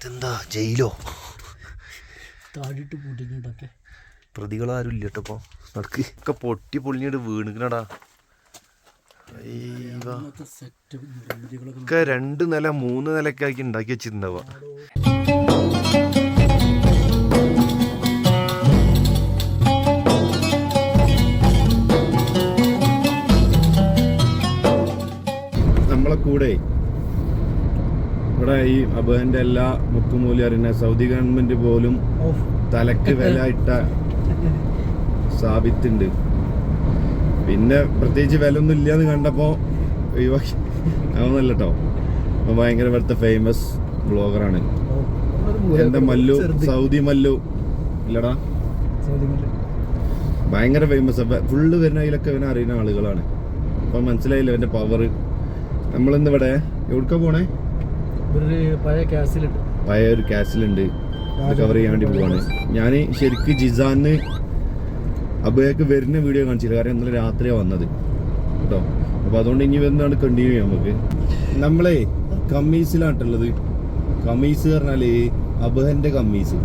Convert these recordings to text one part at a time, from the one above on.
ഇതെന്താ? ജയിലോ? താടിട്ട് പൂട്ടിക്കൊണ്ടൊക്കെ പ്രതികളാരും ഇല്ല കേട്ടോ ഇപ്പോൾ നടക്ക്. ഒക്കെ പൊട്ടി പൊളിഞ്ഞിട്ട് വീണിക്കണടാ. ഒക്കെ രണ്ട് നില മൂന്ന് നിലയൊക്കെ ആക്കി ഉണ്ടാക്കി വെച്ചിട്ടുണ്ടാവുക. നമ്മളെ കൂടെ ഇവിടെ ഈ അബഹന്റെ എല്ലാ മുക്കുമൂലി അറിയുന്ന സൗദി ഗവൺമെന്റ് പോലും തലക്ക് വില ഇട്ട സ്ഥാപിത്തുണ്ട് പിന്നെ പ്രത്യേകിച്ച് വില ഒന്നും ഇല്ലാന്ന് കണ്ടപ്പോ ഒഴിവാക്കി അതൊന്നല്ല കേട്ടോ അപ്പൊ ഭയങ്കര ഇവിടുത്തെ ഫേമസ് ബ്ലോഗറാണ് എന്റെ മല്ലു സൗദി മല്ലു ഇല്ലടാ. ഭയങ്കര ഫേമസ് ഫുള്ള് വരുന്ന അതിലൊക്കെ ഇവനെ അറിയുന്ന ആളുകളാണ്. അപ്പൊ മനസ്സിലായില്ല അവന്റെ പവർ നമ്മളിന്നിവിടെ എവിടെക്കാ പോണേ? പഴയ ഒരു കാസിലുണ്ട് കവർ ചെയ്യാൻ വേണ്ടി പോവാണ്. ഞാൻ ശരിക്ക് ജിസാന്ന് അബയൊക്കെ വരുന്ന വീഡിയോ കാണിച്ചില്ല. കാരണം ഇന്നലെ രാത്രിയാണ് വന്നത്. കേട്ടോ അപ്പൊ അതുകൊണ്ട് ഇനി വരുന്നതാണ് കണ്ടിന്യൂ ചെയ്യാം നമുക്ക്. നമ്മളെ കമ്മീസിലാട്ടുള്ളത് കമ്മീസ് പറഞ്ഞാൽ അബഹന്റെ കമ്മീസ്.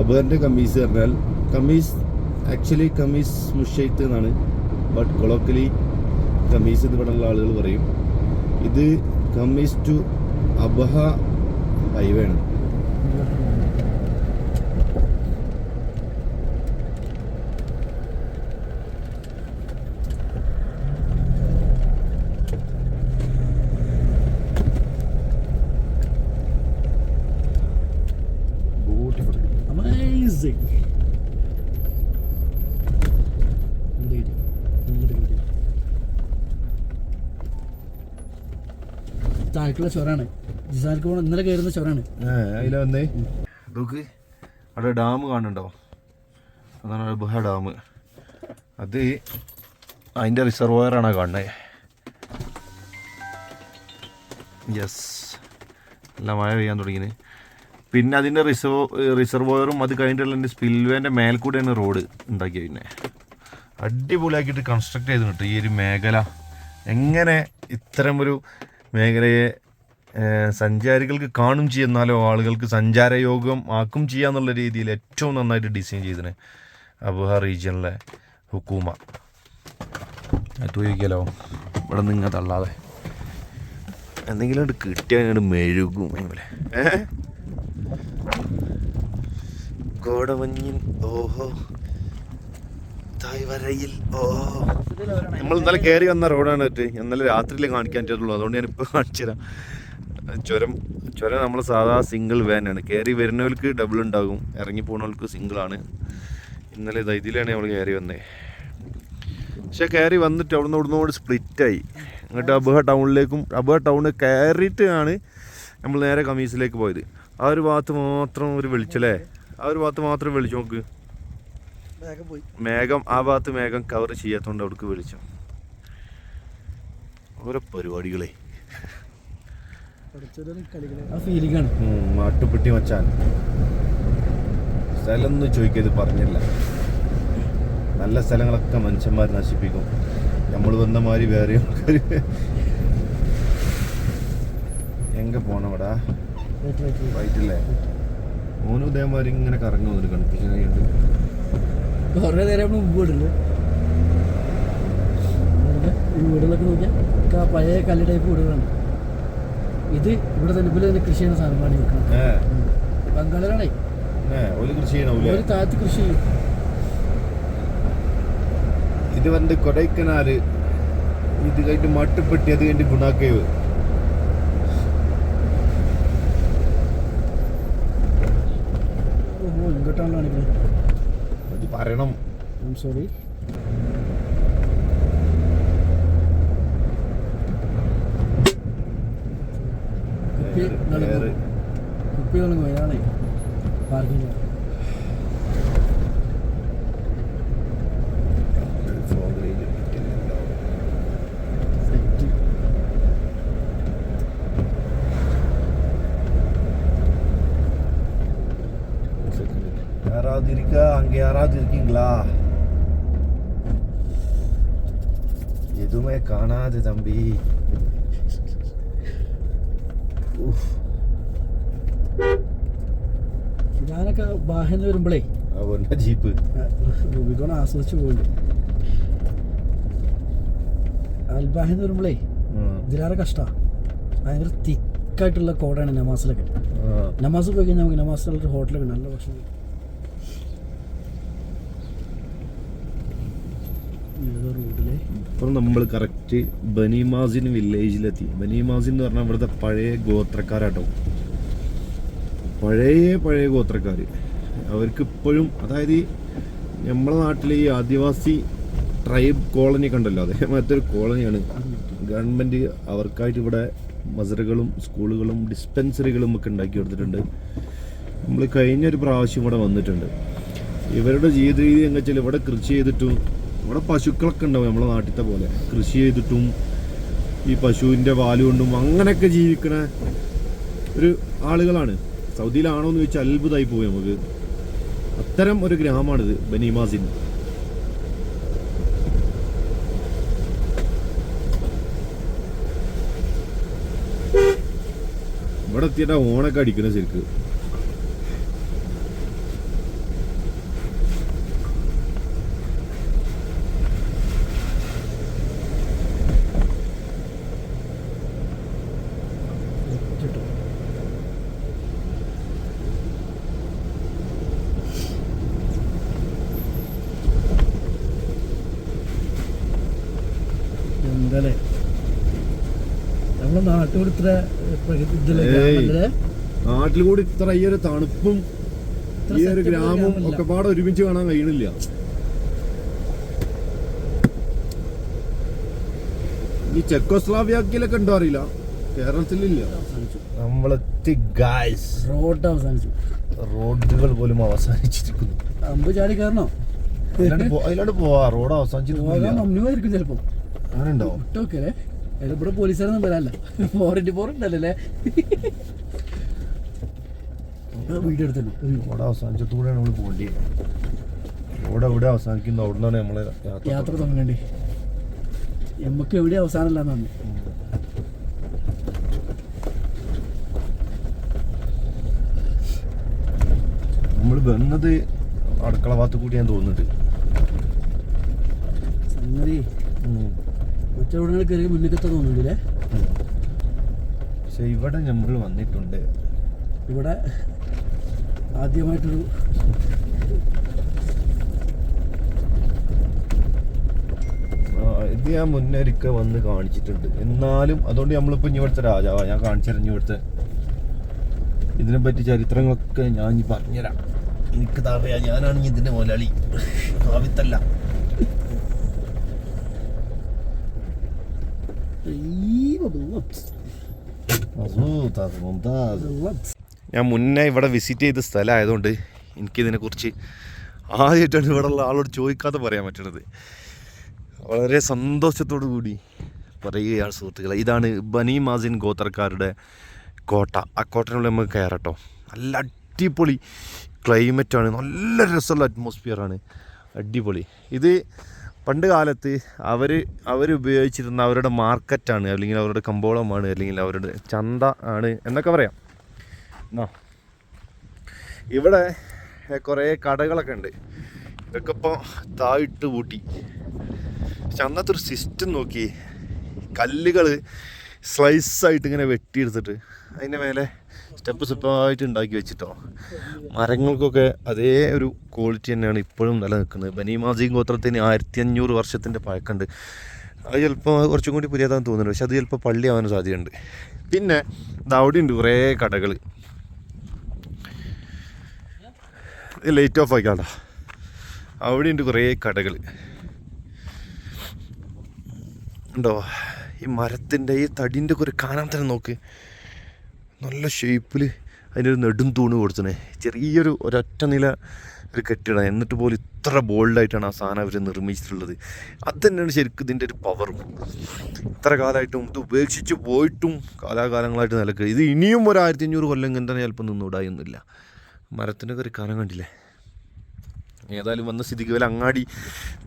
അബഹന്റെ കമ്മീസ് പറഞ്ഞാൽ കമ്മീസ് ആക്ച്വലി കമ്മീസ് മുഷൈത്ത് എന്നാണ്. ബട്ട് കൊളോക്കലി കമ്മീസ് എന്ന് പറഞ്ഞുള്ള ആളുകൾ പറയും. ഇത് കമ്മീസ് ടു അബഹ ഹൈവേ ആണ് താഴേക്കുള്ള ചൊരാണ് ജിസാർക്ക് പോകണം ഇന്നലെ കയറുന്ന ചൊരാണ് വന്നേ? നോക്ക് അവിടെ ഡാം കാണുന്നുണ്ടോ? അതാണ് ബുഹ ഡാം. അത് അതിന്റെ റിസർവോയറാണ് കാണുന്നത് യെസ് നല്ല മഴ പെയ്യാൻ തുടങ്ങിയത് പിന്നെ അതിന്റെ റിസർവ് റിസർവോയറും അത് കഴിഞ്ഞിട്ടുള്ള എന്റെ സ്പിൽവേന്റെ മേൽക്കൂടെയാണ് റോഡ് ഉണ്ടാക്കിയത് പിന്നെ. അടിപൊളിയാക്കിയിട്ട് കൺസ്ട്രക്ട് ചെയ്തിട്ടുണ്ട് ഈ ഒരു മേഖല. എങ്ങനെ ഇത്തരം ഒരു മേഖലയെ സഞ്ചാരികൾക്ക് കാണും ചെയ്യുന്നാലോ? ആളുകൾക്ക് സഞ്ചാരയോഗം ആക്കും ചെയ്യാന്നുള്ള രീതിയിൽ ഏറ്റവും നന്നായിട്ട് ഡിസൈൻ ചെയ്തിന് അബുഹ റീജിയനിലെ ഹുക്കൂമ. തൂയിക്കലോ ഇവിടെ നിങ്ങൾ തള്ളാതെ. എന്തെങ്കിലും അങ്ങോട്ട് കിട്ടിയാൽ അങ്ങോട്ട് മെഴുകും ഏഹ് ഓഹോ. തായ്വരയിൽ ഓഹോ. നമ്മൾ ഇന്നലെ കയറി വന്ന റോഡാണ് ഇത് ഇന്നലെ രാത്രിയിൽ കാണിക്കാൻ പറ്റുള്ളൂ അതുകൊണ്ട് ഞാൻ ഇപ്പൊ കാണിച്ചു തരാം ചുരം ചുരം നമ്മൾ സാധാ സിംഗിൾ വാനാണ് കയറി വരുന്നവർക്ക് ഡബിൾ ഉണ്ടാകും. ഇറങ്ങി പോകുന്നവർക്ക് സിംഗിളാണ് ഇന്നലെ ഇതാ ഇതിലാണ് നമ്മൾ കയറി വന്നേ. പക്ഷെ കയറി വന്നിട്ട് അവിടുന്ന് ഇവിടുന്ന് കൂടി സ്പ്ലിറ്റായി എന്നിട്ട് അബുഹ ടൗണിലേക്കും അബുഹ ടൗണിൽ കയറിയിട്ടാണ് നമ്മൾ നേരെ കമീസിലേക്ക് പോയത്. ആ ഒരു ഭാഗത്ത് മാത്രം ഒരു വെളിച്ചല്ലേ? ആ ഒരു ഭാഗത്ത് മാത്രം വെളിച്ചു നോക്ക്. പോയി. മേഘം ആ ഭാഗത്ത് മേഘം കവർ ചെയ്യാത്തോണ്ട് അവിടേക്ക് വിളിച്ചു. ഓരോ പരിപാടികളെ പഠിച്ചതൊരു കളികളെ ആ ഫീലിംഗ് ആണ് മാട്ടുപ്പെട്ടി മച്ചാൻ. സ്ഥലം ഒന്നും ചോദിക്കരുത് പറഞ്ഞില്ല. നല്ല സ്ഥലങ്ങളൊക്കെ മനുഷ്യന്മാർ നശിപ്പിക്കും. നമ്മൾ വന്ന മാതിരി വേറെ ആൾക്കാർ എങ്ക പോണവടാ? റൈറ്റ് റൈറ്റ് റൈറ്റില്ലേ മോനും ഇതേമാതിരി ഇങ്ങനെ കറങ്ങി വന്നു കൺഫ്യൂഷൻ ആയിട്ട് കുറേ നേരം വീടുണ്ട് വീടുകളൊക്കെ നോക്കിയാൽ പഴയ കല്ല് ടൈപ്പ് വീടുകളാണ് ഇത് ഇവിടെ തന്നെ ഇവിടെ തന്നെ കൃഷി ചെയ്യുന്ന സാധനമാണ് വെക്കുന്നത്. ഏ. ബംഗാളിലാണേ ഏ ഒരു കൃഷി ചെയ്യണമില്ലേ ഒരു താഴത്ത് കൃഷി ചെയ്യും. ഇത് വന്ന് കൊടൈക്കനാല് ഇത് കഴിഞ്ഞ് മട്ടുപ്പെട്ടി അത് കഴിഞ്ഞ് ഗുണാക്കേവ്. ഓഹോ ഇങ്ങോട്ടാണ് കാണിക്കുന്നത് അത് പറയണം. ഐം സോറി யாராவது இருக்கா அங்க யாராவது இருக்கீங்களா எதுவுமே காணாது தம்பி உஃப். ഞാനൊക്കെ ബാഹ്യം വരുമ്പോഴേ അവരുടെ ജീപ്പ് റൂബിക്കോൺ ആസ്വദിച്ച് പോകുന്നുണ്ട് അൽബാഹിൽ നിന്ന് വരുമ്പോഴേ ഇതിലേറെ കഷ്ടമാണ് ഭയങ്കര തിക്കായിട്ടുള്ള കോടയാണ് നമാസിലൊക്കെ നമാസ് പോയി കഴിഞ്ഞാൽ നമുക്ക് നമാസിലുള്ള ഒരു ഹോട്ടലൊക്കെ നല്ല ഭക്ഷണം ഇപ്പം നമ്മൾ കറക്റ്റ് ബനിമാസിൻ വില്ലേജിലെത്തി ബനിമാസിൻ എന്ന് പറഞ്ഞാൽ ഇവിടുത്തെ പഴയ ഗോത്രക്കാരാട്ടോ. പഴയ പഴയ ഗോത്രക്കാർ അവർക്ക് ഇപ്പോഴും അതായത് നമ്മുടെ നാട്ടിലെ ഈ ആദിവാസി ട്രൈബ് കോളനി കണ്ടല്ലോ അതേ ഒരു കോളനിയാണ് ഗവൺമെന്റ് അവർക്കായിട്ട് ഇവിടെ മസറുകളും സ്കൂളുകളും ഡിസ്പെൻസറികളും ഒക്കെ ഉണ്ടാക്കി കൊടുത്തിട്ടുണ്ട്. നമ്മൾ കഴിഞ്ഞൊരു പ്രാവശ്യം ഇവിടെ വന്നിട്ടുണ്ട്. ഇവരുടെ ജീവിത രീതി എന്ന് വെച്ചാൽ ഇവിടെ കൃഷി ചെയ്തിട്ടും ഇവിടെ പശുക്കളൊക്കെ ഉണ്ടാവും നമ്മളെ നാട്ടിലത്തെ പോലെ. കൃഷി ചെയ്തിട്ടും ഈ പശുവിന്റെ പാൽ കൊണ്ടും അങ്ങനെയൊക്കെ ജീവിക്കണ ഒരു ആളുകളാണ്. സൗദിയിലാണോ എന്ന് ചോദിച്ചാൽ അത്ഭുതമായി പോയി നമുക്ക്. അത്തരം ഒരു ഗ്രാമമാണിത് ബനീമാസിൻ ഇവിടെ എത്തിയിട്ടാ ഓണൊക്കെ അടിക്കണ ശരിക്ക് കിട്ടും എന്താലേ നാട്ടിൽ ഇത്ര? നാട്ടിൽ കൂടി ഇത്ര ഈ ഒരു തണുപ്പും ഈ ഒരു ഗ്രാമം ഒക്കെ പാടെ ഒരുമിച്ച് കാണാൻ കഴിയണില്ല. ഈ ചെക്കോസ്ലാവിയാക്കിയിലൊക്കെ ഉണ്ടോ അറിയില്ല. കേരളത്തിലില്ല. നമ്മളെത്തി ഗായ്സ് റോഡ് അവസാനിച്ചു. റോഡുകൾ പോലും അവസാനിച്ചിരിക്കുന്നു. അമ്പ് ചാടി കയറണോ അതിലോട്ട് പോവാ. റോഡ് മമ്മിയായിരിക്കും ചിലപ്പോ. അങ്ങനെ ഉണ്ടോ വിട്ടോക്കേ ഇവിടെ പോലീസുകാരൊന്നും വരാല്ല ഫോർ ഇന്റു ഫോർ ഉണ്ടല്ലേ വീഡിയോ എടുത്തല്ലോ. റോഡ് അവസാനിച്ചിട്ടൂടെയാണ് നമ്മൾ പോകേണ്ടി. റോഡ് എവിടെ അവസാനിക്കുന്നു. അവിടെ നിന്നാണ് നമ്മളെ യാത്ര യാത്ര തുടങ്ങണ്ടേ. നമുക്ക് എവിടെ നമ്മൾ വന്നത് അടുക്കള ഭാഗത്ത് കൂടി ഞാൻ തോന്നുന്നുണ്ട്. സംഗതി. ഉച്ച ഉടനെ കയറി മുന്നിക്കത്തെ തോന്നുന്നുണ്ടല്ലേ? പക്ഷെ ഇവിടെ നമ്മൾ വന്നിട്ടുണ്ട്. ഇവിടെ ആദ്യമായിട്ടൊരു ഇത് ഞാൻ മുന്നേ ഒരിക്കൽ വന്ന് കാണിച്ചിട്ടുണ്ട്. എന്നാലും അതുകൊണ്ട് നമ്മളിപ്പോൾ ഇനി ഇവിടുത്തെ രാജാവാ. ഞാൻ കാണിച്ചുതരാം ഇവിടുത്തെ ഇതിനെപ്പറ്റി ചരിത്രങ്ങളൊക്കെ ഞാൻ ഇനി പറഞ്ഞുതരാം. എനിക്ക് അറിയാം ഞാനാണ് ഇതിന്റെ മുതലാളി. ആവിത്തല്ല ഈ വെള്ളം. വെള്ളം. ഞാൻ മുന്നേ ഇവിടെ വിസിറ്റ് ചെയ്ത സ്ഥലമായതുകൊണ്ട് എനിക്കിതിനെക്കുറിച്ച് ആദ്യമായിട്ടാണ് ഇവിടെ ഉള്ള ആളോട് ചോദിക്കാതെ പറയാൻ പറ്റണത്. വളരെ സന്തോഷത്തോടു കൂടി പറയുകയാണ് സുഹൃത്തുക്കളെ ഇതാണ് ബനി മാസിൻ ഗോത്രക്കാരുടെ കോട്ട. ആ കോട്ടനുള്ളിൽ നമുക്ക് കയറട്ടോ. നല്ല അടിപൊളി ക്ലൈമറ്റാണ് നല്ല രസമുള്ള അറ്റ്മോസ്ഫിയറാണ് അടിപൊളി. ഇത് പണ്ട് കാലത്ത് അവർ അവരുപയോഗിച്ചിരുന്ന അവരുടെ മാർക്കറ്റാണ് അല്ലെങ്കിൽ അവരുടെ കമ്പോളമാണ് അല്ലെങ്കിൽ അവരുടെ ചന്ത ആണ് എന്നൊക്കെ പറയാം. എന്നാ ഇവിടെ കുറേ കടകളൊക്കെ ഉണ്ട്. ഇതൊക്കെ ഇപ്പോൾ താഴിട്ട് പൂട്ടി. പക്ഷെ സിസ്റ്റം നോക്കി. കല്ലുകൾ സ്ലൈസായിട്ട് ഇങ്ങനെ വെട്ടിയെടുത്തിട്ട് അതിന്റെ മേലെ സ്റ്റെപ്പ് സ്റ്റെപ്പായിട്ട് ഉണ്ടാക്കി വെച്ചിട്ടോ. മരങ്ങൾക്കൊക്കെ അതേ ഒരു ക്വാളിറ്റി തന്നെയാണ് ഇപ്പോഴും നിലനിൽക്കുന്നത്. ബനീമാസി ഗോത്രത്തിന് ആയിരത്തി അഞ്ഞൂറ് വർഷത്തിന്റെ പഴക്കമുണ്ട്. അത് ചിലപ്പോൾ കുറച്ചും കൂടി പുതിയതാന്ന് തോന്നുന്നുണ്ട്. പക്ഷെ അത് ചിലപ്പോൾ പള്ളി ആവാൻ സാധ്യതയുണ്ട്. പിന്നെ ഉണ്ട് കുറേ കടകൾ ലൈറ്റ് ഓഫ് ആക്കാണ്ട അവിടെ ഉണ്ട് കുറേ കടകൾ ഉണ്ടോ? ഈ മരത്തിന്റെ ഈ തടിന്റെ കുറേ കാണാൻ തന്നെ നോക്ക്. നല്ല ഷേപ്പിൽ അതിന്റെ ഒരു നെടും തൂണ് കൊടുത്തണേ ചെറിയൊരു ഒരൊറ്റ നില ഒരു കെട്ടിടം. എന്നിട്ട് പോലും ഇത്ര ബോൾഡായിട്ടാണ് ആ സാധനം അവർ നിർമ്മിച്ചിട്ടുള്ളത്. അത് തന്നെയാണ് ശരിക്കും ഇതിന്റെ ഒരു പവറും ഇത്ര കാലമായിട്ടും ഇത് ഉപേക്ഷിച്ച് പോയിട്ടും കാലാകാലങ്ങളായിട്ട് നിലയ്ക്ക്. ഇത് ഇനിയും ഒരു ആയിരത്തി അഞ്ഞൂറ് കൊല്ലം ഇങ്ങനെ തന്നെ ചിലപ്പോൾ നിന്നൂടായൊന്നുമില്ല മരത്തിന്റെ ഒരു കാലം കണ്ടില്ലേ? ഏതായാലും വന്ന സ്ഥിതിക്ക് വല്ല അങ്ങാടി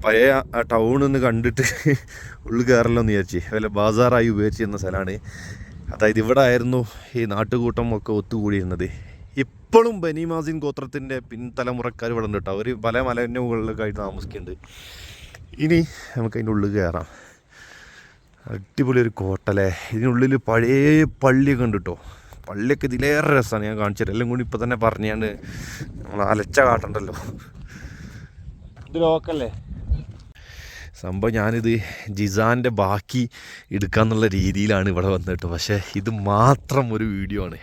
പഴയ ആ ടൗൺ കണ്ടിട്ട് ഉള്ളിൽ കയറല്ലോ എന്ന് വിചാരിച്ച്. വല്ല ബാസാറായി എന്ന സ്ഥലമാണ് അതായത് ഇവിടെ ആയിരുന്നു ഈ നാട്ടുകൂട്ടം ഒക്കെ ഒത്തുകൂടിയിരുന്നത്. ഇപ്പോഴും ബനിമാസിൻ ഗോത്രത്തിന്റെ പിൻതലമുറക്കാർ ഇവിടെ ഉണ്ട് കേട്ടോ. അവർ പല മലന്റെ ആയിട്ട് താമസിക്കുന്നുണ്ട്. ഇനി നമുക്ക് അതിന്റെ ഉള്ളിൽ കയറാം. അടിപൊളി ഒരു കോട്ടല്ലേ ഇതിനുള്ളിൽ പഴയ പള്ളിയൊക്കെ ഉണ്ട് കേട്ടോ. പള്ളിയൊക്കെ ഇതിലേറെ രസമാണ്. ഞാൻ കാണിച്ചത് എല്ലാം കൂടി ഇപ്പം തന്നെ പറഞ്ഞാണ്ട് നമ്മൾ അലച്ച കാട്ടണ്ടല്ലോ. ഇത് ലോക്കല്ലേ സംഭവം ഞാനിത് ജിസാന്റെ ബാക്കി എടുക്കാമെന്നുള്ള രീതിയിലാണ് ഇവിടെ വന്നിട്ട്. പക്ഷേ ഇത് മാത്രം ഒരു വീഡിയോ ആണ്.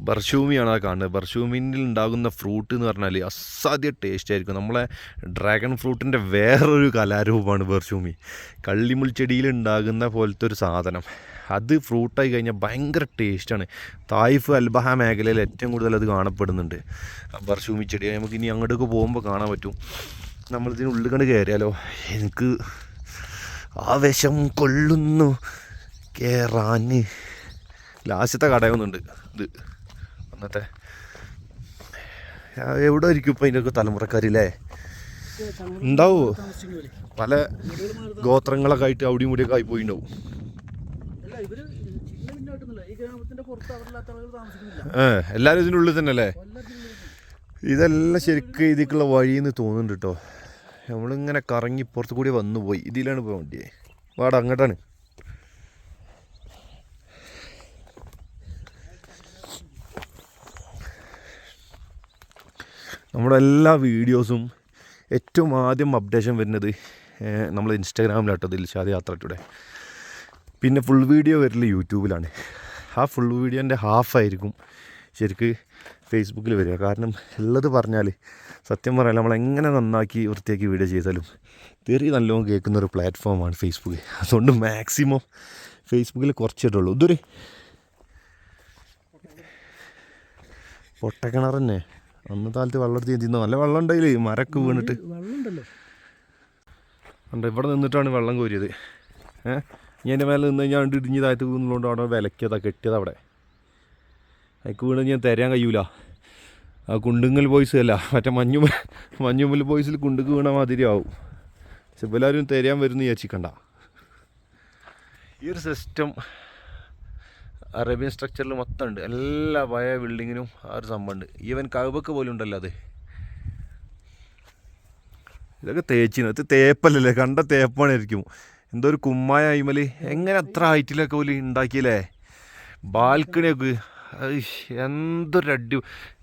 ബർഷൂമിയാണ് ആ കാണുന്നത്. ബർഷൂമിനിൽ ഉണ്ടാകുന്ന ഫ്രൂട്ട് എന്ന് പറഞ്ഞാൽ അസാധ്യ ടേസ്റ്റ് ആയിരിക്കും. നമ്മളെ ഡ്രാഗൺ ഫ്രൂട്ടിന്റെ വേറൊരു കലാരൂപമാണ് ബർഷൂമി. കള്ളിമുൾച്ചെടിയിൽ ഉണ്ടാകുന്ന പോലത്തെ ഒരു സാധനം. അത് ഫ്രൂട്ടായി കഴിഞ്ഞാൽ ഭയങ്കര ടേസ്റ്റാണ് തായിഫ് അൽബഹ മേഖലയിൽ ഏറ്റവും കൂടുതൽ അത് കാണപ്പെടുന്നുണ്ട്. ബർഷൂമി ചെടി നമുക്ക് ഇനി അങ്ങോട്ടേക്ക് പോകുമ്പോൾ കാണാൻ പറ്റും. നമ്മളിതിന് ഉള്ളിൽ കണ്ട് കയറിയാലോ എനിക്ക് ആവേശം കൊള്ളുന്നു. കേറാന്. ലാസ്റ്റത്തെ കടയൊന്നുണ്ട്. ഇത് അന്നത്തെ. എവിടെ ആയിരിക്കും ഇപ്പം ഇതിന്റെയൊക്കെ തലമുറക്കാരില്ലേ? ഉണ്ടാവോ? പല ഗോത്രങ്ങളൊക്കെ ആയിട്ട് അവിടെയും ഇവിടെയൊക്കെ ആയി പോയിണ്ടാവും. അല്ല ഇവർ ജില്ല ഈ ഗ്രാമത്തിന്റെ പുറത്ത് അവരില്ലാത്ത താമസിക്കുന്നില്ല. ഏ എല്ലാവരും ഇതിന്റെ ഉള്ളിൽ തന്നെ. അല്ലേ ഇതെല്ലാം ശരിക്കും ഇതിക്കുള്ള വഴിയെന്ന് തോന്നുന്നുണ്ട് കേട്ടോ നമ്മളിങ്ങനെ കറങ്ങി പുറത്ത് കൂടി വന്നു പോയി ഇതിലാണ് പോകാൻ വണ്ടിയെ. വാട അങ്ങോട്ടാണ്. നമ്മുടെ എല്ലാ വീഡിയോസും ഏറ്റവും ആദ്യം അപ്ഡേഷൻ വരുന്നത് നമ്മൾ ഇൻസ്റ്റാഗ്രാമിലാട്ടോ ദിൽഷാദ് യാത്രയുടെ. പിന്നെ ഫുൾ വീഡിയോ വരില്ല യൂട്യൂബിലാണ്. ആ ഫുൾ വീഡിയോന്റെ ഹാഫായിരിക്കും ശരിക്ക് ഫേസ്ബുക്കിൽ വരിക. കാരണം ഉള്ളത് പറഞ്ഞാൽ സത്യം പറയാൻ നമ്മൾ എങ്ങനെ നന്നാക്കി വൃത്തിയാക്കി വീഡിയോ ചെയ്താലും തെറി നല്ലോണം കേൾക്കുന്ന ഒരു പ്ലാറ്റ്ഫോമാണ് ഫേസ്ബുക്ക് അതുകൊണ്ട് മാക്സിമം ഫേസ്ബുക്കിൽ കുറച്ചിട്ടുള്ളൂ ഇതൊരു പൊട്ടക്കിണർ തന്നെ. അന്നത്തെ കാലത്ത് വെള്ളം എടുത്ത് തിന്നു? നല്ല വെള്ളം ഉണ്ടായില്ലേ മരക്ക് വീണിട്ട്. ഉണ്ട് ഇവിടെ നിന്നിട്ടാണ് വെള്ളം കോരിയത്. ഏഹ് ഇനി എന്റെ മേലെ നിന്ന് കഴിഞ്ഞാൽ ഇടിഞ്ഞ് താഴത്ത് വീണുള്ളതുകൊണ്ട് അവിടെ വിലക്കിയതാണ് കെട്ടിയതാ അവിടെ. അതിക്ക് വീണ് ഞാൻ തരാൻ കഴിയൂല. ആ കുണ്ടുങ്ങൽ ബോയ്സ് അല്ല മറ്റേ മഞ്ഞു മഞ്ഞുമ്മൽ ബോയ്സിൽ കുണ്ടുക്ക് വീണ മാതിരി ആവും പക്ഷെ എല്ലാവരും തരാൻ വരുന്നു വിചാരിച്ചിക്കണ്ട. ഈ ഒരു സിസ്റ്റം അറേബ്യൻ സ്ട്രക്ചറിൽ മൊത്തം ഉണ്ട്. എല്ലാ പഴയ ബിൽഡിങ്ങിനും ആ ഒരു സംഭവമുണ്ട് ഈവൻ കഴുബക്ക് പോലും ഉണ്ടല്ലോ അത്. ഇതൊക്കെ തേച്ചിന് ഇത് തേപ്പല്ലല്ലേ? കണ്ട തേപ്പാണായിരിക്കും. എന്തോ ഒരു കുമ്മായ അയിമൽ. എങ്ങനെ അത്ര ഹൈറ്റിലൊക്കെ പോലും ഉണ്ടാക്കിയല്ലേ? ബാൽക്കണിയൊക്കെ എന്തൊരു അടി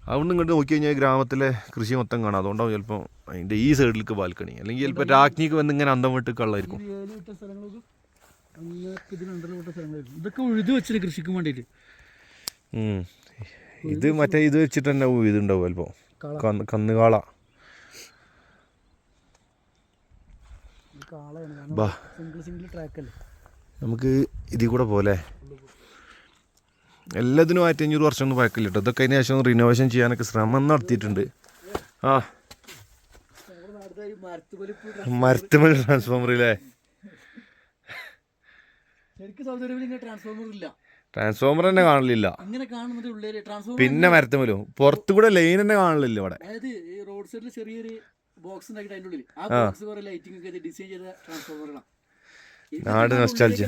അവിടെ ഇങ്ങോട്ട് നോക്കി കഴിഞ്ഞാൽ ഗ്രാമത്തിലെ കൃഷി മൊത്തം കാണാം. അതുകൊണ്ടാവും ചിലപ്പോൾ അതിന്റെ ഈ സൈഡിലേക്ക് ബാൽക്കണി. അല്ലെങ്കിൽ ചിലപ്പോൾ രാജ്ഞിക്ക് വന്ന് ഇങ്ങനെ അന്തം വിട്ട് കള്ളായിരിക്കും. ഇതൊക്കെ ഉഴുതു വെച്ചിട്ട് കൃഷിക്ക് വേണ്ടിയിട്ട്. ഇത് മറ്റേ ഇത് വെച്ചിട്ട് തന്നെ ഇതുണ്ടാവും ചിലപ്പോൾ കള. കന്ന് കന്നുകാള. നമുക്ക് ഇതിൽ കൂടെ പോലെ എല്ലാത്തിനും ആയിരത്തി അഞ്ഞൂറ് വർഷം ഒന്നും പഴക്കില്ല കേട്ടോ. ഇതൊക്കെ അതിന് ശേഷം റിനോവേഷൻ ചെയ്യാനൊക്കെ ശ്രമം നടത്തിയിട്ടുണ്ട്. ആ. മരത്തുമൽ ട്രാൻസ്ഫോമർ അല്ലേ ട്രാൻസ്ഫോമർ തന്നെ കാണലില്ല പിന്നെ മരത്തുമലും. പുറത്തു കൂടെ ലൈൻ തന്നെ കാണലില്ല ഇവിടെ. അതായത് ഈ റോഡ് സൈഡിൽ ചെറിയൊരു ബോക്സ് ഉണ്ടാക്കിയിട്ട് ഉള്ളിൽ ആ ബോക്സ് കുറെ ലൈറ്റിംഗ് ഒക്കെ ഡിസൈൻ ചെയ്ത ട്രാൻസ്ഫോമറുകളാണ് നാട് nostalgia.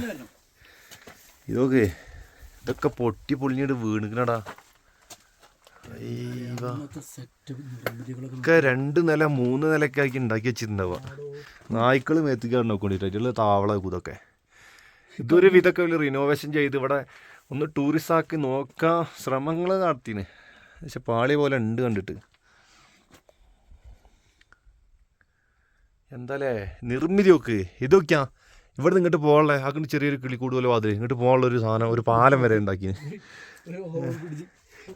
ഇതൊക്കെ ഇതൊക്കെ പൊട്ടി പൊളിഞ്ഞിട്ട് വീണിക്കണടാ. ഒക്കെ രണ്ട് നില മൂന്ന് നിലയൊക്കെ ആക്കി ഉണ്ടാക്കി വെച്ചിട്ടുണ്ടാവുക. നായ്ക്കൾ മേത്തിക്കാൻ നോക്കൊണ്ടിട്ട് അതിലുള്ള താവള ഇതൊക്കെ. ഇതൊരു വിധമൊക്കെ വലിയ റിനോവേഷൻ ചെയ്ത് ഇവിടെ ഒന്ന് ടൂറിസ്റ്റ് ആക്കി നോക്കാൻ ശ്രമങ്ങൾ നടത്തിന്. പക്ഷെ പാളി പോലെ ഉണ്ട് കണ്ടിട്ട്. എന്താലേ? നിർമ്മിതി നോക്ക് ഇതൊക്കെയാ. ഇവിടെ നിന്ന് ഇങ്ങോട്ട് പോകാനുള്ള അങ്ങനെ ചെറിയൊരു കിളിക്കൂട് പോലെ വാതിൽ ഇങ്ങോട്ട് പോകാനുള്ള ഒരു സാധനം ഒരു പാലം വരെ ഉണ്ടാക്കി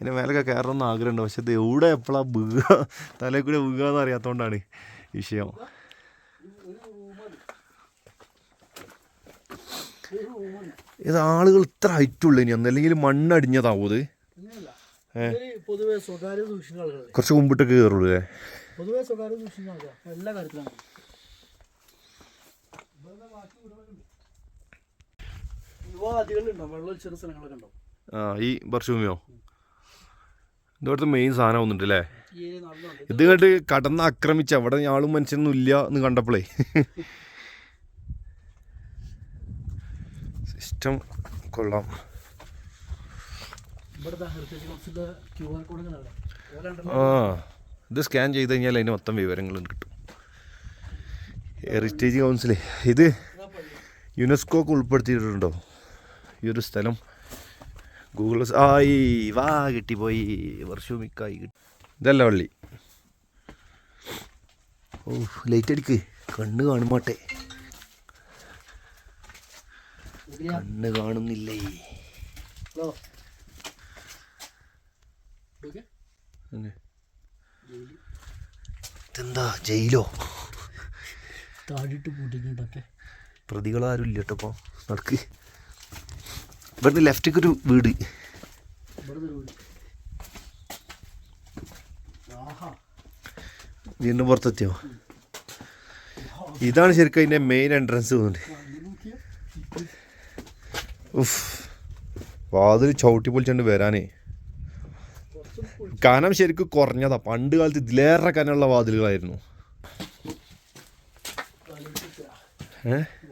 ഒരു മേലൊക്കെ കയറണം എന്ന് ആഗ്രഹമുണ്ട്. പക്ഷെ ഇത് എവിടെ എപ്പോഴാണ് വീഴുക തലയിൽ കൂടെ വീഴുക എന്ന് അറിയാത്തതുകൊണ്ടാണ് വിഷയം. ഇത് ആളുകൾ ഇത്ര ഹൈറ്റ് ഉള്ളു ഇനി അന്ന്. അല്ലെങ്കിൽ മണ്ണടിഞ്ഞതാവും ഇത്. കുറച്ച് മുമ്പിട്ടൊക്കെ കയറുള്ളൂ അല്ലേ? പൊതുവേ സ്വകാര്യ എല്ലാ കാര്യത്തിലാണ് യുവാദികളുണ്ടോ വെള്ളം ഒഴിച്ചിരുന്ന സ്ഥലങ്ങളൊക്കെ ഉണ്ടോ ആ ഈ ബർഷൂമിയോ ഇതോടത്ത് മെയിൻ സാധനം ഒന്നുണ്ട് അല്ലേ ഇത് കണ്ട് കടന്ന് ആക്രമിച്ച അവിടെ ആളും മനുഷ്യനൊന്നും ഇല്ല എന്ന് കണ്ടപ്പോളേ. സിസ്റ്റം കൊള്ളാം. ആ ഇത് സ്കാൻ ചെയ്ത് കഴിഞ്ഞാൽ അതിന് മൊത്തം വിവരങ്ങളും കിട്ടും. ഹെറിറ്റേജ് കൗൺസിലേ ഇത് യുനെസ്കോക്ക് ഉൾപ്പെടുത്തിയിട്ടുണ്ടോ? ഈ ഒരു സ്ഥലം ഗൂഗിൾ ആയി വാ കിട്ടിപ്പോയി. വർഷവും മിക്കായി കിട്ടി. ഇതല്ല വള്ളി ഓ ലൈറ്റ് അടിക്ക്. കണ്ണ് കാണുമാട്ടെ കണ്ണ് കാണുന്നില്ലേ. ഇതെന്താ? ജയിലോ? താഴിട്ട് പൂട്ടിക്കൊണ്ടൊക്കെ പ്രതികളാരും ഇല്ല കേട്ടോ നടക്ക് ഇവിടുന്ന് ലെഫ്റ്റിക്ക് ഒരു വീട്. വീണ്ടും പുറത്തെത്തിയോ? ഇതാണ് ശരിക്കും അതിന്റെ മെയിൻ എൻട്രൻസ് തോന്നുന്നുണ്ട്. ഉഫ്. വാതിൽ ചവിട്ടി പൊളിച്ചുകൊണ്ട് വരാനേ. കനം ശരിക്കും കുറഞ്ഞതാ. പണ്ട് കാലത്ത് ഇതിലേറെ കനമുള്ള വാതിലുകളായിരുന്നു. ഏ?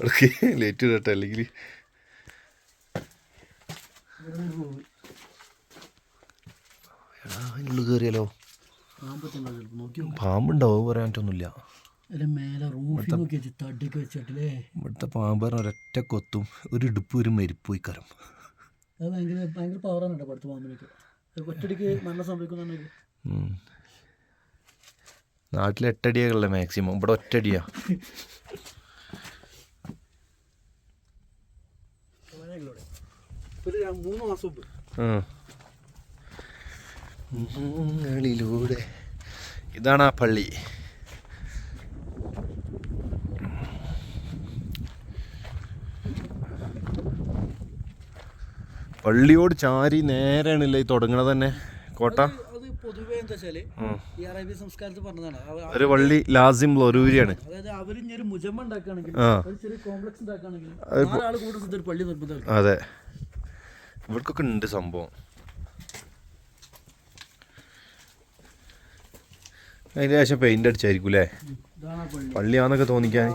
ഓക്കെ ലേറ്റ് ഇടട്ടെ അല്ലെങ്കിൽ അതിനുള്ളിൽ കയറിയാലോ. പാമ്പുണ്ടാവും വെച്ചിട്ടില്ലേ ഇവിടുത്തെ പാമ്പ് പറഞ്ഞ ഒരൊറ്റ കൊത്തും ഒരു ഇടുപ്പ് ഒരു മരിപ്പോയി കരം. അത് ഭയങ്കര ഭയങ്കര പവറാണ് കേട്ടോ പടുത്ത പാമ്പിനൊക്കെ. അത് ഒറ്റടിക്ക് നല്ല സംഭവിക്കുന്ന ഉം. നാട്ടിൽ എട്ടടിയാകല്ലേ മാക്സിമം ഇവിടെ ഒറ്റടിയാ ഒരു ര- മൂന്ന് മാസം മുമ്പ്. ങ്ങളിലൂടെ ഇതാണ് ആ പള്ളി. പള്ളിയോട് ചാരി നേരെയാണല്ലേ ഈ തുടങ്ങണത് തന്നെ? കോട്ട? അത് പൊതുവേ എന്താ വെച്ചാൽ ഈ അറേബ്യ സംസ്കാരത്തിൽ പറഞ്ഞതാണ്. ഒരു പള്ളി ലാസിം അതായത് അവർ ഇനി ഒരു മുജമ്മ ഉണ്ടാക്കുകയാണെങ്കിൽ ഒരു ചെറിയ കോംപ്ലക്സ് ഉണ്ടാക്കുകയാണെങ്കിൽ നാലാൾ കൂടുതൽ ഒരു പള്ളി അതെ. ഇവർക്കൊക്കെ ഉണ്ട് സംഭവം. അതിന് ശേഷം പെയിന്റ് അടിച്ചായിരിക്കും അല്ലേ പള്ളി. പള്ളിയാന്നൊക്കെ തോന്നിക്കാൻ.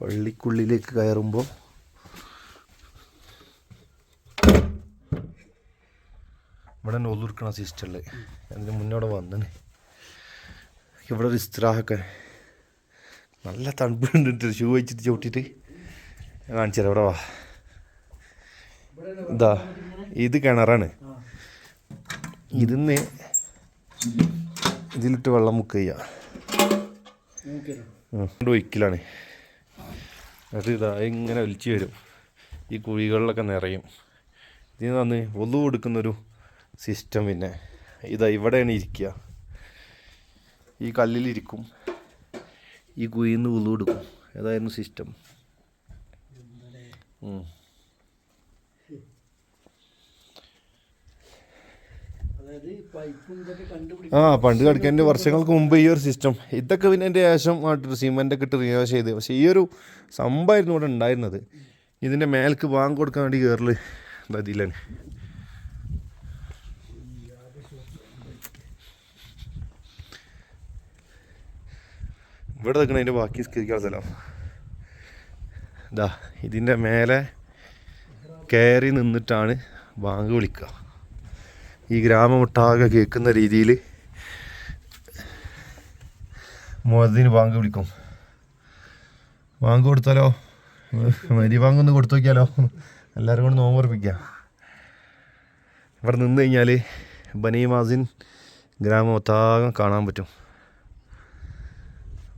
പള്ളിക്കുള്ളിലേക്ക് കയറുമ്പോൾ ഇവിടെ നൊതുർക്കണ സിസ്റ്ററിൽ അതിന് മുന്നോട്ട് വന്നിന് ഇവിടെ ഒരു ഇസ്ത്രാഹൊക്കെ നല്ല തണുപ്പുണ്ട് ഷൂ വെച്ചിട്ട് ചവിട്ടിയിട്ട്. കാണിച്ചു തരാം ഇവിടെ വാ. ഇതാ ഇത് കിണറാണ്. ഇതിന്ന് ഇതിലിട്ട് വെള്ളം മുക്ക് ചെയ്യാം. ഒഴിക്കലാണ്. അത് ഇതാ ഇങ്ങനെ ഒലിച്ചു വരും. ഈ കുഴികളിലൊക്കെ നിറയും. ഇതിന് വന്ന് ഒതു കൊടുക്കുന്നൊരു സിസ്റ്റം പിന്നെ. ഇതാ ഇവിടെയാണ് ഇരിക്കുക. ഈ കല്ലിലിരിക്കും. ഈ കുഴിയിൽ നിന്ന് ഉളു കൊടുക്കും അതായിരുന്നു സിസ്റ്റം ആ പണ്ട് കിടക്കേണ്ട വർഷങ്ങൾക്ക് മുമ്പ് ഈ ഒരു സിസ്റ്റം ഇതൊക്കെ പിന്നെ എന്റെ ശേഷം ആയിട്ട് സിമെന്റൊക്കെ ഇട്ട് റിനോവേഷൻ ചെയ്ത്. പക്ഷേ ഈ ഒരു സംഭവമായിരുന്നു ഇവിടെ ഉണ്ടായിരുന്നത്. ഇതിന്റെ മേൽക്ക് വാങ്ങി കൊടുക്കാൻ വേണ്ടി കയറൽ ഇതിലാണ് ഇവിടെ നിൽക്കണ അതിന്റെ ബാക്കി സ്കരിക്കാൻ സ്ഥലം. ഇതാ ഇതിന്റെ മേലെ കയറി നിന്നിട്ടാണ് ബാങ്ക് വിളിക്കുക. ഈ ഗ്രാമമൊട്ടാകെ കേൾക്കുന്ന രീതിയിൽ മുഖത്തിന് ബാങ്ക് വിളിക്കും. ബാങ്ക് കൊടുത്താലോ? മരി ബാങ്ക് ഒന്ന് കൊടുത്തു നോക്കിയാലോ? എല്ലാവരും കൊണ്ട് നോമ്പുറപ്പിക്കാം ഇവിടെ നിന്ന് കഴിഞ്ഞാൽ ബനി മാസിൻ ഒത്താകം കാണാൻ പറ്റും.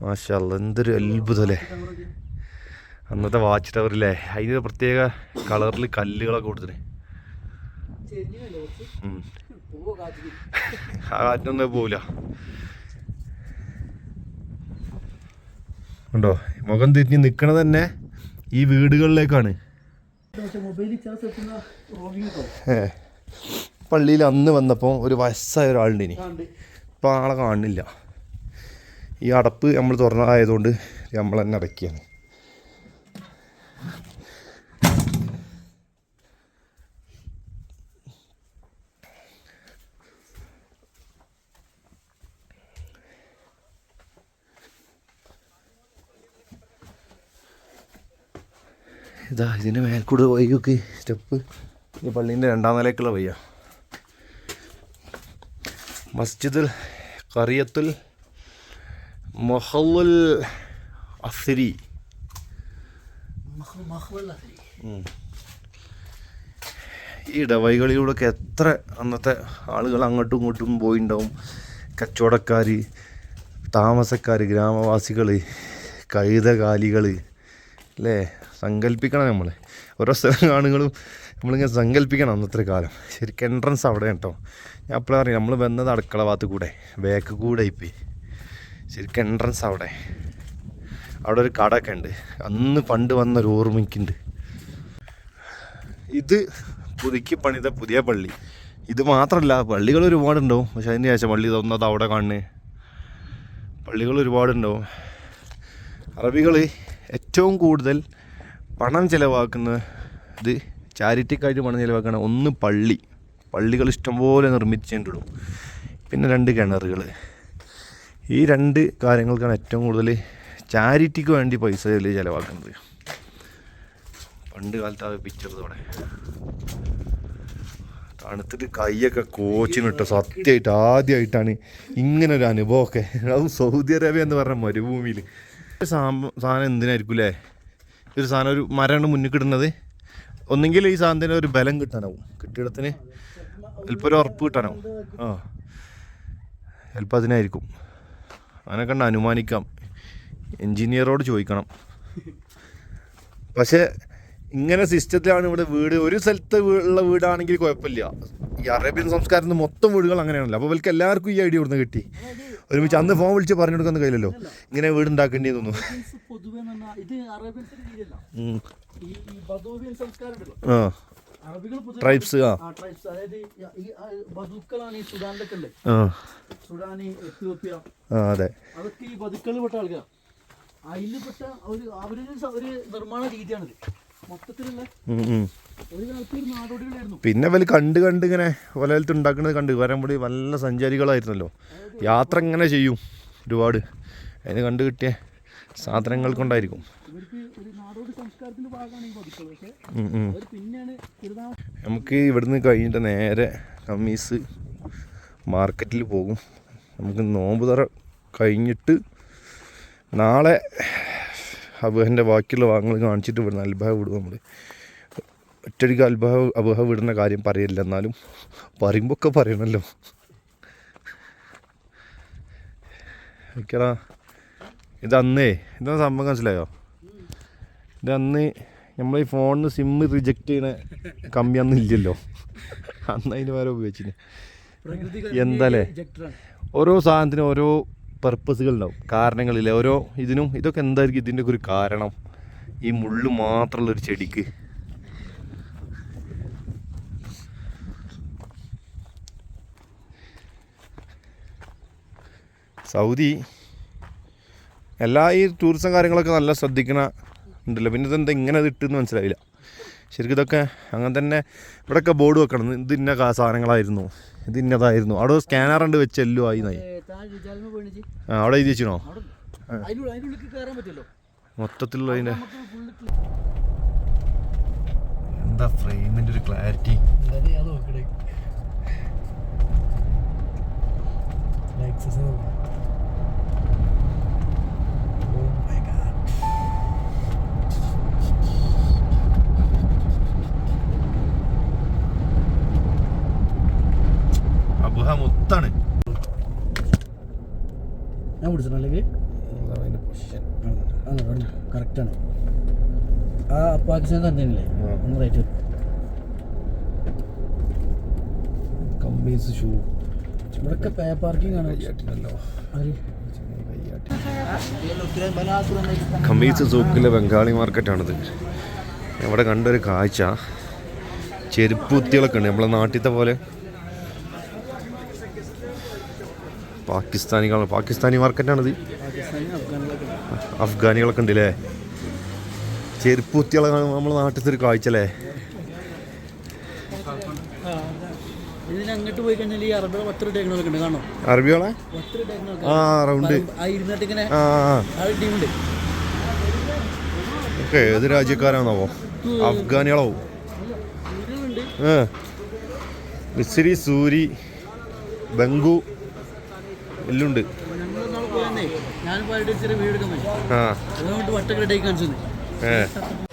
മാഷല്ല എന്തൊരു അത്ഭുതമല്ലേ? അന്നത്തെ വാച്ച് ടവറില്ലേ അതിന് പ്രത്യേക കളറിൽ കല്ലുകളൊക്കെ കൊടുത്തിന്. ആ കാറ്റൊന്നും പോവില്ല ഉണ്ടോ? മുഖം തിരിഞ്ഞ് നിൽക്കണത് തന്നെ ഈ വീടുകളിലേക്കാണ്. പള്ളിയിൽ അന്ന് വന്നപ്പോൾ ഒരു വയസ്സായ ഒരാളുണ്ട് ഇനി. ഇപ്പം ആളെ കാണുന്നില്ല. ഈ അടപ്പ് നമ്മൾ തുറന്നതായതുകൊണ്ട് നമ്മൾ തന്നെ അടയ്ക്കുകയാണ്. ഇതാ ഇതിന്റെ മേൽക്കൂട് വഴിയൊക്കെ സ്റ്റെപ്പ്. ഈ പള്ളീന്റെ രണ്ടാം നിലയ്ക്കുള്ള വയ്യ മസ്ജിദുൽ കറിയത്തുൽ മൊഹല്ലുൽ അസിരി. ഈ ഇടവഴികളിലൂടെയൊക്കെ എത്ര അന്നത്തെ ആളുകൾ അങ്ങോട്ടും ഇങ്ങോട്ടും പോയിണ്ടാവും. കച്ചവടക്കാർ താമസക്കാർ ഗ്രാമവാസികൾ കഴുതകാലികൾ അല്ലേ സങ്കല്പിക്കണം നമ്മൾ ഓരോ സ്ഥലം കാണുകളും നമ്മളിങ്ങനെ സങ്കല്പിക്കണം അന്നത്തെ കാലം. ശരിക്കും എൻട്രൻസ് അവിടെ കേട്ടോ ഞാൻ അപ്പോഴാണ് അറിയാം നമ്മൾ വന്നത് അടുക്കള ഭാഗത്ത് കൂടെ ബാക്ക് കൂടെ ഇപ്പം. ശരിക്കും എൻട്രൻസ് അവിടെ. അവിടെ ഒരു കടയൊക്കെ ഉണ്ട്. അന്ന് പണ്ട് വന്നൊരു ഓർമ്മയ്ക്കുണ്ട്. ഇത് പുതുക്കി പണിത പുതിയ പള്ളി. ഇത് മാത്രമല്ല പള്ളികൾ ഒരുപാടുണ്ടാവും. പക്ഷെ അതിന് ശേഷം പള്ളി തോന്നുന്നത് അവിടെ കാണുന്നത് പള്ളികൾ ഒരുപാടുണ്ടാവും. അറബികൾ ഏറ്റവും കൂടുതൽ പണം ചിലവാക്കുന്ന ഇത് ചാരിറ്റിക്കായിട്ട് പണം ചിലവാക്കുന്ന ഒന്ന് പള്ളി. പള്ളികൾ ഇഷ്ടംപോലെ നിർമ്മിച്ചിട്ടുള്ളൂ പിന്നെ രണ്ട് കിണറുകൾ. ഈ രണ്ട് കാര്യങ്ങൾക്കാണ് ഏറ്റവും കൂടുതൽ ചാരിറ്റിക്ക് വേണ്ടി പൈസ ഇതിൽ ചിലവാക്കുന്നത്. പണ്ട് കാലത്ത് ആ പിക്ചർ അവിടെ തണുത്തിട്ട് കൈയൊക്കെ കോച്ചിനിട്ടോ സത്യമായിട്ട് ആദ്യമായിട്ടാണ് ഇങ്ങനെ ഒരു അനുഭവമൊക്കെ. അതും സൗദി അറേബ്യ എന്ന് പറഞ്ഞ മരുഭൂമിയിൽ സാധനം എന്തിനായിരിക്കും അല്ലേ ഒരു സാധനം ഒരു മരമാണ് മുന്നിൽ കിട്ടുന്നത് ഒന്നെങ്കിൽ ഈ സാധനത്തിന് ഒരു ബലം കിട്ടാനാവും. കെട്ടിടത്തിന് ചിലപ്പോൾ ഒരു ഉറപ്പ് കിട്ടാനാവും. ആ. ചിലപ്പോൾ അതിനായിരിക്കും. അങ്ങനെ കണ്ട് അനുമാനിക്കാം. എൻജിനീയറോട് ചോദിക്കണം. പക്ഷേ ഇങ്ങനെ സിസ്റ്റത്തിലാണ് ഇവിടെ വീട്. ഒരു സ്ഥലത്ത് ഉള്ള വീടാണെങ്കിൽ കുഴപ്പമില്ല. ഈ അറേബ്യൻ സംസ്കാരത്തിൽ മൊത്തം വീടുകൾ അങ്ങനെയാണല്ലോ. അപ്പോൾ ഇവർക്ക് എല്ലാവർക്കും ഈ ഐഡിയ ഇവിടുന്ന് കിട്ടി. ഒരുമിച്ച് അന്ന് ഫോൺ വിളിച്ച് പറഞ്ഞു കൊടുക്കുന്ന കയ്യിലല്ലോ ഇങ്ങനെ വീട് ഉണ്ടാക്കേണ്ടി തോന്നുന്നു പൊതുവെ ഇത് സംസ്കാരം ആ. ട്രൈബ്സ് ആ. ട്രൈബ്സ് അതായത് ബദുക്കളാണ് ഈ സുഡാനിലൊക്കെ സുഡാനി എത്യോപ്യ. അതെ. അതൊക്കെ ഈ പെട്ട ആൾക്കാർ അതിൽപ്പെട്ട ഒരു ഒരു നിർമ്മാണ രീതിയാണിത്. മൊത്തത്തിലുള്ള പിന്നെ ഇവർ കണ്ട് കണ്ട് ഇങ്ങനെ വലയത്ത് ഉണ്ടാക്കുന്നത് കണ്ട് വരമ്പടി നല്ല സഞ്ചാരികളായിരുന്നല്ലോ. യാത്ര ഇങ്ങനെ ചെയ്യും ഒരുപാട്. അതിന് കണ്ടു കിട്ടിയ. സാധനങ്ങൾ കൊണ്ടായിരിക്കും. നമുക്ക് ഇവിടുന്ന് കഴിഞ്ഞിട്ട് നേരെ കമ്മീസ് മാർക്കറ്റിൽ പോകും. നമുക്ക് നോമ്പ് തറ കഴിഞ്ഞിട്ട് നാളെ അബുഹന്റെ ബാക്കിയുള്ള ഭാഗങ്ങൾ കാണിച്ചിട്ട് ഇവിടുന്ന് അൽബാഹ വിടും നമ്മൾ ഒറ്റടിക്ക് അൽബഹ അബുഹ വിടുന്ന കാര്യം പറയില്ല എന്നാലും പറയുമ്പോൾ ഒക്കെ പറയണമല്ലോ ഓക്കേടാ. ഇത് അന്നേ ഇതാ സംഭവം മനസ്സിലായോ? ഇത് അന്ന് നമ്മൾ ഈ ഫോണിന് സിമ്മ് റിജക്റ്റ് ചെയ്യണ കമ്പി അന്ന് ഇല്ലല്ലോ. അന്ന് അതിന് വേറെ ഉപയോഗിച്ചിന്. എന്താലേ? ഓരോ സാധനത്തിനും ഓരോ പർപ്പസുകൾ ഉണ്ടാവും. കാരണങ്ങളില്ലേ ഓരോ ഇതിനും ഇതൊക്കെ എന്തായിരിക്കും ഇതിന്റെ ഒരു കാരണം? ഈ മുള്ളു മാത്രമുള്ള ഒരു ചെടിക്ക്. സൗദി എല്ലാ ഈ ടൂറിസം കാര്യങ്ങളൊക്കെ നല്ല ശ്രദ്ധിക്കണ ഉണ്ടല്ലോ. പിന്നെ ഇതെന്താ ഇങ്ങനെ ഇട്ടെന്ന് മനസ്സിലായില്ല. ശരിക്കും ഇതൊക്കെ അങ്ങനെ തന്നെ ഇവിടെയൊക്കെ ബോർഡ് വെക്കണം. ഇത് ഇന്ന സാധനങ്ങളായിരുന്നു. ഇത് ഇന്നതായിരുന്നു. അവിടെ സ്കാനർ ഉണ്ട് വെച്ച് എല്ലോ ആയി നായി ആ അവിടെ എഴുതി വെച്ചിനോ മൊത്തത്തിലുള്ള അതിന്റെ എന്താ ഫ്രെയിമിന്റെ ഒരു ക്ലാരിറ്റി അതെ അത് നോക്കണേ Lexus ആണ്. Oh my God. അബുഹ മൊത്താണ് ഞാൻ പിടിച്ചിട്ടുണ്ട് അല്ലെങ്കിൽ കറക്റ്റാണ് ആ പാകിസ്ഥാൻ തന്നെയല്ലേ. ഒന്ന് റേറ്റ് കമ്പീസ് ഷൂ. ഇവിടെയൊക്കെ പേ പാർക്കിംഗ് ആണ്? കമ്മീസ് സൂക്കിലെ ബംഗാളി മാർക്കറ്റാണിത്. ഇവിടെ കണ്ടൊരു കാഴ്ച. ചെരുപ്പ് കുത്തികളൊക്കെ ഉണ്ട്. നമ്മളെ നാട്ടിലത്തെ പോലെ. പാകിസ്ഥാനികളാണ് പാകിസ്ഥാനി മാർക്കറ്റാണിത്. അഫ്ഗാനികളൊക്കെ ഉണ്ട്. അല്ലേ ചെരുപ്പ് കുത്തിയുള്ള നമ്മളെ നാട്ടിലത്തെ ഒരു കാഴ്ച അല്ലേ പോയി കഴിഞ്ഞാൽ ഈ ടേക്കണൊക്കെ ഉണ്ട് കാണോ അറബികളെ? ആ റൗണ്ട് ടീമുണ്ട് ഒക്കെ ഏത് രാജ്യക്കാരാണാവോ? അഫ്ഗാനികളോ മിസ്രി സൂരി ബംഗു എല്ലുണ്ട് ആ. അതുകൊണ്ട് വട്ടക്കടയിൽ കാണിച്ചു 嗯。